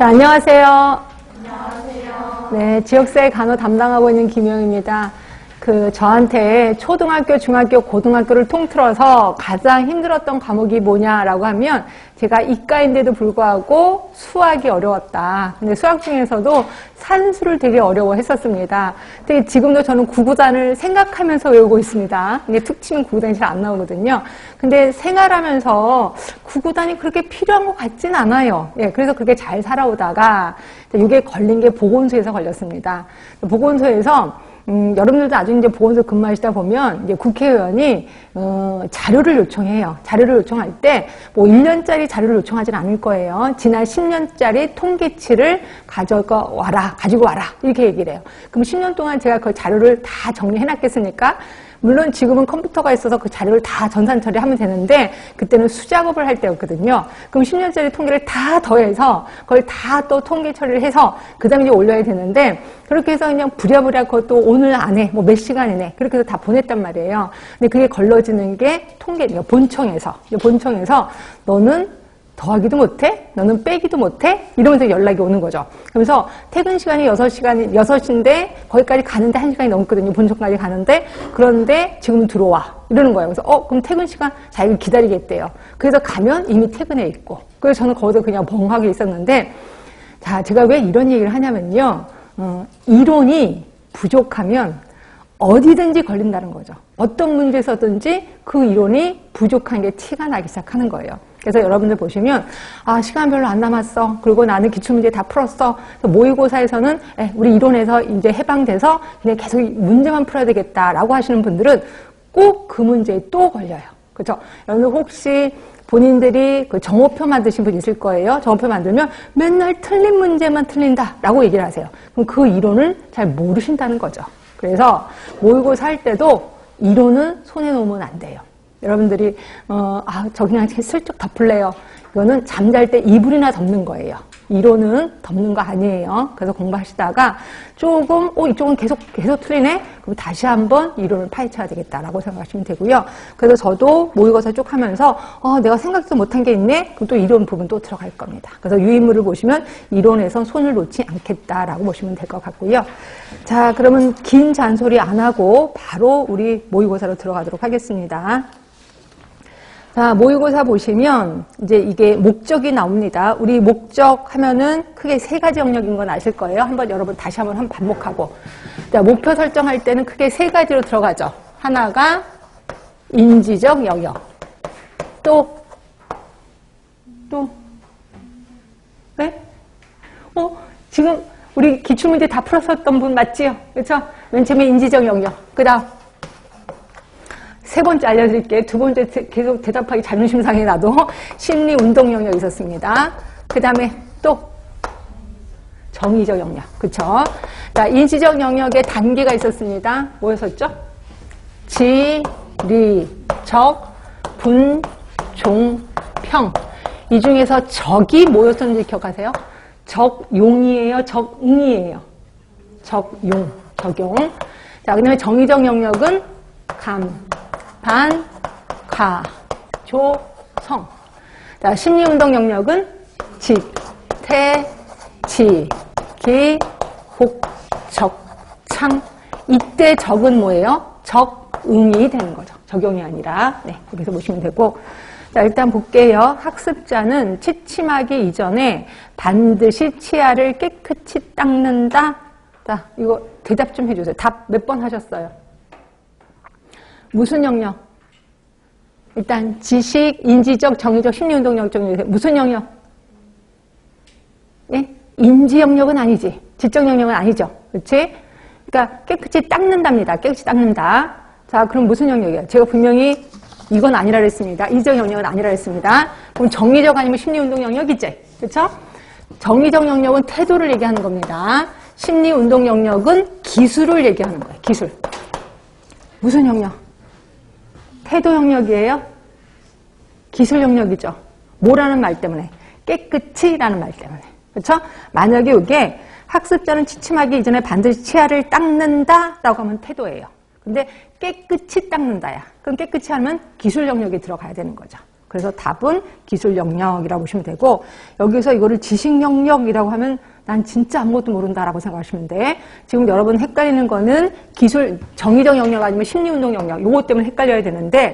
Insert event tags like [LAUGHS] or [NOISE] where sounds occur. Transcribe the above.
자, 안녕하세요. 안녕하세요. 네, 지역사회 간호 담당하고 있는 김영입니다. 그 저한테 초등학교, 중학교, 고등학교를 통틀어서 가장 힘들었던 과목이 뭐냐라고 하면 제가 이과인데도 불구하고 수학이 어려웠다. 근데 수학 중에서도 산수를 되게 어려워했었습니다. 근데 지금도 저는 구구단을 생각하면서 외우고 있습니다. 근데 툭 치면 구구단이 잘 안 나오거든요. 근데 생활하면서 구구단이 그렇게 필요한 것 같진 않아요. 예, 그래서 그렇게 잘 살아오다가 이게 걸린 게 보건소에서 걸렸습니다. 보건소에서 음, 여러분들도 나중에 이제 보건소 근무하시다 보면 이제 국회의원이 어, 자료를 요청해요. 자료를 요청할 때 뭐 1년짜리 자료를 요청하진 않을 거예요. 지난 10년짜리 통계치를 가져가 와라, 가지고 와라 이렇게 얘기를 해요. 그럼 10년 동안 제가 그 자료를 다 정리해 놨겠습니까? 물론 지금은 컴퓨터가 있어서 그 자료를 다 전산 처리하면 되는데 그때는 수작업을 할 때였거든요. 그럼 10년짜리 통계를 다 더해서 그걸 다 또 통계 처리를 해서 그 다음에 올려야 되는데 그렇게 해서 그냥 부랴부랴 그것도 오늘 안에 뭐 몇 시간 이내 그렇게 해서 다 보냈단 말이에요. 근데 그게 걸러지는 게 통계, 본청에서 본청에서 너는 더하기도 못해? 너는 빼기도 못해? 이러면서 연락이 오는 거죠. 그러면서 퇴근 시간이 6시간, 6시인데 거기까지 가는데 1시간이 넘거든요. 본청까지 가는데. 그런데 지금 들어와. 이러는 거예요. 그래서 어, 그럼 퇴근 시간 자기가 기다리겠대요. 그래서 가면 이미 퇴근해 있고. 그래서 저는 거기서 그냥 멍하게 있었는데 자, 제가 왜 이런 얘기를 하냐면요. 어, 이론이 부족하면 어디든지 걸린다는 거죠. 어떤 문제에서든지 그 이론이 부족한 게 티가 나기 시작하는 거예요. 그래서 여러분들 보시면 아 시간 별로 안 남았어. 그리고 나는 기출문제 다 풀었어. 모의고사에서는 에, 우리 이론에서 이제 해방돼서 그냥 계속 문제만 풀어야 되겠다라고 하시는 분들은 꼭 그 문제에 또 걸려요. 그렇죠? 여러분 혹시 본인들이 그 정오표 만드신 분 있을 거예요. 정오표 만들면 맨날 틀린 문제만 틀린다라고 얘기를 하세요. 그럼 그 이론을 잘 모르신다는 거죠. 그래서 모의고사 할 때도 이론은 손에 놓으면 안 돼요. 여러분들이 어, 아, 저 그냥 슬쩍 덮을래요. 이거는 잠잘 때 이불이나 덮는 거예요. 이론은 덮는 거 아니에요. 그래서 공부하시다가 조금, 어, 이쪽은 계속, 계속 틀리네? 그럼 다시 한번 이론을 파헤쳐야 되겠다라고 생각하시면 되고요. 그래서 저도 모의고사 쭉 하면서, 어, 내가 생각도 못한 게 있네? 그럼 또 이론 부분 또 들어갈 겁니다. 그래서 유인물을 보시면 이론에선 손을 놓지 않겠다라고 보시면 될 것 같고요. 자, 그러면 긴 잔소리 안 하고 바로 우리 모의고사로 들어가도록 하겠습니다. 자, 모의고사 보시면 이제 이게 목적이 나옵니다. 우리 목적 하면은 크게 세 가지 영역인 건 아실 거예요. 한번 여러분 다시 한번 한 반복하고. 자, 목표 설정할 때는 크게 세 가지로 들어가죠. 하나가 인지적 영역. 또, 또, 네? 어, 지금 우리 기출문제 다 풀었었던 분 맞지요? 그렇죠? 맨 처음에 인지적 영역. 그 다음, 세 번째 알려드릴게요. 두 번째 계속 대답하기 자존심 상해 나도 [LAUGHS] 심리 운동 영역이 있었습니다. 그 다음에 또 정의적 영역. 그쵸? 자, 인지적 영역에 단계가 있었습니다. 뭐였었죠? 지, 리, 적, 분, 종, 평. 이 중에서 적이 뭐였었는지 기억하세요? 적용이에요? 적응이에요? 적용, 적용. 자, 그 다음에 정의적 영역은 감, 반, 가, 조, 성. 자, 심리운동 영역은 직, 태, 지, 기, 복, 적, 창. 이때 적은 뭐예요? 적응이 되는 거죠. 적용이 아니라. 네, 거기서 보시면 되고. 자, 일단 볼게요. 학습자는 취침하기 이전에 반드시 치아를 깨끗이 닦는다. 자, 이거 대답 좀 해주세요. 답 몇 번 하셨어요? 무슨 영역? 일단 지식, 인지적, 정의적, 심리운동 영역 중에서 무슨 영역? 예? 인지 영역은 아니지. 지적 영역은 아니죠. 그렇지? 그러니까 깨끗이 닦는답니다. 깨끗이 닦는다. 자, 그럼 무슨 영역이에요? 제가 분명히 이건 아니라 그랬습니다. 인지적 영역은 아니라 그랬습니다. 그럼 정의적 아니면 심리운동 영역이지. 그렇죠? 정의적 영역은 태도를 얘기하는 겁니다. 심리운동 영역은 기술을 얘기하는 거예요. 기술. 무슨 영역? 태도 영역이에요? 기술 영역이죠. 뭐라는 말 때문에? 깨끗이 라는 말 때문에. 그렇죠? 만약에 이게 학습자는 취침하기 이전에 반드시 치아를 닦는다 라고 하면 태도예요. 근데 깨끗이 닦는다야. 그럼 깨끗이 하면 기술 영역에 들어가야 되는 거죠. 그래서 답은 기술 영역이라고 보시면 되고 여기서 이거를 지식 영역이라고 하면 난 진짜 아무것도 모른다라고 생각하시면 돼. 지금 여러분 헷갈리는 거는 기술 정의적 영역 아니면 심리운동 영역 요것 때문에 헷갈려야 되는데